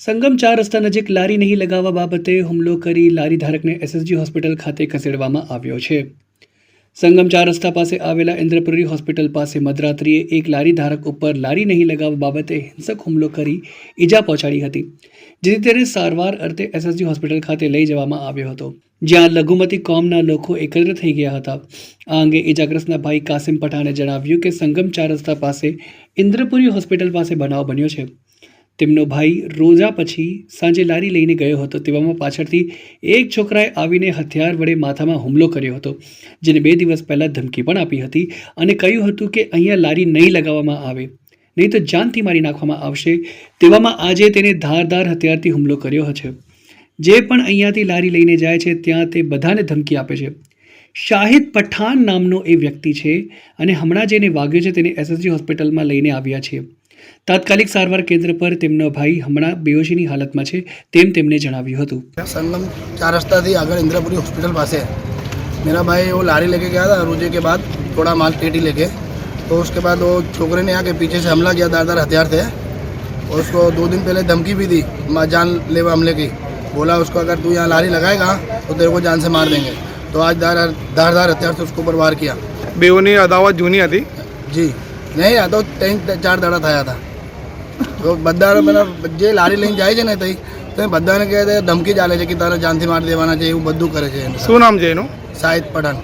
સંગમ ચાર રસ્તા નજીક લારી નહીં લગાવવા બાબતે હુમલો કરી લારી ધારકને એસએસજી હોસ્પિટલ ખાતે ખસેડવામાં આવ્યો છે. સંગમ ચાર રસ્તા પાસે આવેલા ઇન્દ્રપુરી હોસ્પિટલ પાસે મધરાત્રિએ એક લારી ધારક ઉપર લારી નહીં લગાવવા બાબતે હિંસક હુમલો કરી ઈજા પહોંચાડી હતી, જેથી તેને સારવાર અર્થે એસએસજી હોસ્પિટલ ખાતે લઈ જવામાં આવ્યો હતો. જ્યાં લઘુમતી કોમના લોકો એકત્ર થઈ ગયા હતા. આ અંગે ઈજાગ્રસ્તના ભાઈ કાસિમ પઠાણે જણાવ્યું કે સંગમ ચાર રસ્તા પાસે ઇન્દ્રપુરી હોસ્પિટલ પાસે બનાવ બન્યો છે. તેમનો ભાઈ રોજા પછી સાંજે લારી લઈને ગયો હતો. તેવામાં પાછળથી એક છોકરાએ આવીને હથિયાર વડે માથામાં હુમલો કર્યો હતો, જેને બે દિવસ પહેલાં ધમકી પણ આપી હતી અને કહ્યું હતું કે અહીંયા લારી નહીં લગાવવામાં આવે, નહીં તો જાનથી મારી નાખવામાં આવશે. તેવામાં આજે તેને ધારદાર હથિયારથી હુમલો કર્યો છે. જે પણ અહીંયાથી લારી લઈને જાય છે, ત્યાં તે બધાને ધમકી આપે છે. શાહિદ પઠાણ નામનો એ વ્યક્તિ છે અને હમણાં જેને વાગ્યો છે, તેને એસએસજી હોસ્પિટલમાં લઈને આવ્યા છે. તાત્કાલિક સારવાર કેન્દ્ર પર તેમનો ભાઈ હમણાં બેહોશીની હાલતમાં છે તેમ તેમણે જણાવ્યું હતું संगम चार रास्ता थी अगर इंदिरापुरी हॉस्पिटल पास है मेरा भाई वो लारी लेके गया था रोजे के बाद थोड़ा माल पेटी लेके तो उसके बाद वो छोकरे ने आके पीछे से हमला किया दारदार हथियार थे और उसको दो दिन पहले धमकी भी दी माँ जान लेवा हमले की बोला उसको अगर तू यहाँ लारी लगाएगा तो तेरे को जान से मार देंगे तो आज दार धारदार हथियार से उसको ऊपर वार किया બેઓની અદાવત જૂની હતી जी નહીં આ તો ત્રણ ચાર દાડા થયા હતા. તો બધા પેલા જે લારી લઈને જાય છે ને તઈ તો બધાને કહે ધમકી ચાલે છે કે તારે જાનથી મારી દેવાના છે એવું બધું કરે છે શું નામ છે એનું? સાહિદ પઠાણ.